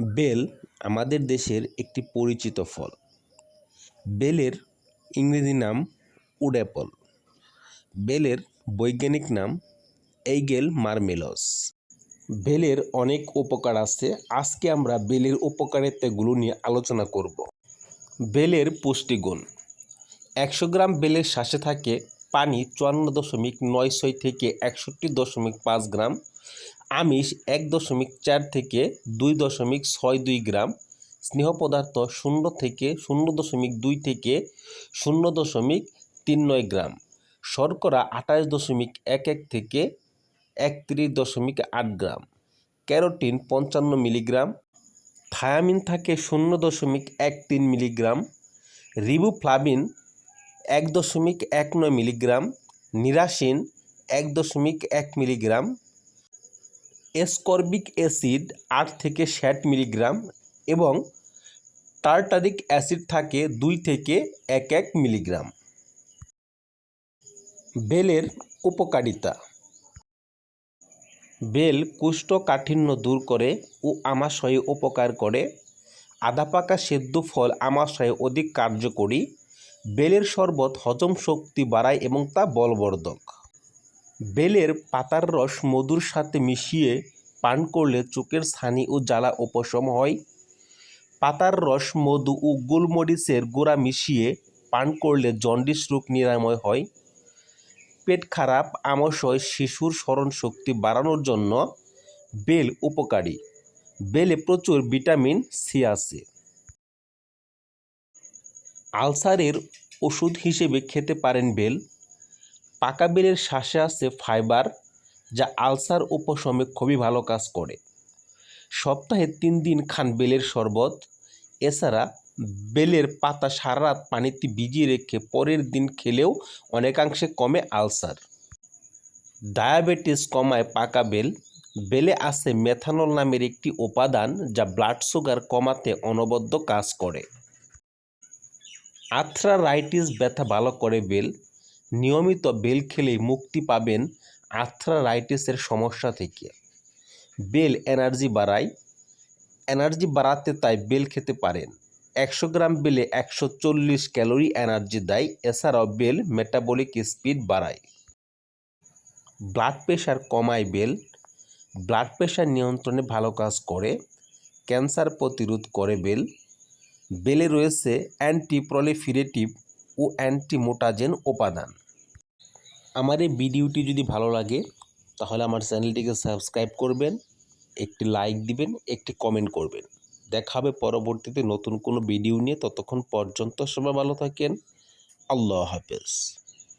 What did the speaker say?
Bell আমাদের দেশের একটি পরিচিত ফল। বেলের ইংরেজি নাম উড অ্যাপল। বেলের বৈজ্ঞানিক নাম এইগেল মার্মেলস। বেলের অনেক উপকার আছে, আজকে আমরা বেলের উপকারিতাগুলো নিয়ে আলোচনা করব। বেলের পুষ্টিগুণ। একশো গ্রাম বেলের শ্বাসে থাকে পানি চুয়ান্ন দশমিক নয় ছয় থেকে একষট্টি দশমিক পাঁচ গ্রাম আমিষ এক দশমিক চার থেকে দুই দশমিক ছয় দুই গ্রাম, স্নেহ পদার্থ শূন্য থেকে শূন্য দশমিক দুই থেকে শূন্য দশমিক তিন নয় গ্রাম, শর্করা আঠাশ দশমিক এক এক থেকে একত্রিশ দশমিক আট গ্রাম, ক্যারোটিন পঞ্চান্ন মিলিগ্রাম, থায়ামিন থাকে শূন্য দশমিক এক তিন মিলিগ্রাম, রিবুফ্লাভিন এক দশমিক এক নয় মিলিগ্রাম, নিরাসিন এক দশমিক এক মিলিগ্রাম এসকর্বিক অ্যাসিড আট থেকে ষাট মিলিগ্রাম এবং টার্টারিক অ্যাসিড থাকে দুই থেকে এক এক মিলিগ্রাম। বেলের উপকারিতা। বেল কুষ্ঠকাঠিন্য দূর করে ও আমাশয়ে উপকার করে। আধা পাকা সেদ্ধ ফল আমাশয়ে অধিক কার্যকরী। বেলের শরবত হজম শক্তি বাড়ায় এবং তা বলবর্ধক। বেলের পাতার রস মধুর সাথে মিশিয়ে পান করলে চোখের ছানি ও জ্বালা উপশম হয়। পাতার রস, মধু ও গোলমরিচের গোড়া মিশিয়ে পান করলে জন্ডিস রোগ নিরাময় হয়। পেট খারাপ আমাশয় শিশুর স্মরণ শক্তি বাড়ানোর জন্য বেল উপকারী। বেলে প্রচুর ভিটামিন সি আছে। আলসারের ওষুধ হিসেবে খেতে পারেন বেল। পাকা বেলের শ্বাসে আছে ফাইবার, যা আলসার উপশমে খুবই ভালো কাজ করে। সপ্তাহে তিন দিন খান বেলের শরবত। এছাড়া বেলের পাতা সারা রাত পানিতে ভিজিয়ে রেখে পরের দিন খেলেও অনেকাংশে কমে আলসার। ডায়াবেটিস কমায় পাকা বেল। বেলে আছে মেথানল নামের একটি উপাদান, যা ব্লাড সুগার কমাতে অনবদ্য কাজ করে। আর্থ্রারাইটিস ব্যথা ভালো করে বেল। নিয়মিত বেল খেলেই মুক্তি পাবেন আর্থ্রারাইটিসের সমস্যা থেকে। বেল এনার্জি বাড়ায়, এনার্জি বাড়াতে তাই বেল খেতে পারেন। একশো গ্রাম বেলে একশো চল্লিশ ক্যালোরি এনার্জি দেয়, এছাড়াও বেল মেটাবলিক স্পিড বাড়ায়। ব্লাড প্রেশার কমায় বেল, ব্লাড প্রেশার নিয়ন্ত্রণে ভালো কাজ করে, ক্যান্সার প্রতিরোধ করে বেল। বেলে রয়েছে অ্যান্টি প্রলিফিরেটিভ ও অ্যান্টি মোটাজেন উপাদান। আমার এই ভিডিওটি যদি ভালো লাগে, তাহলে আমার চ্যানেলটিকে সাবস্ক্রাইব করবেন, একটি লাইক দিবেন, একটি কমেন্ট করবেন। দেখা হবে পরবর্তীতে নতুন কোনো ভিডিও নিয়ে। ততক্ষণ পর্যন্ত সবাই ভালো থাকেন। আল্লাহ হাফেজ।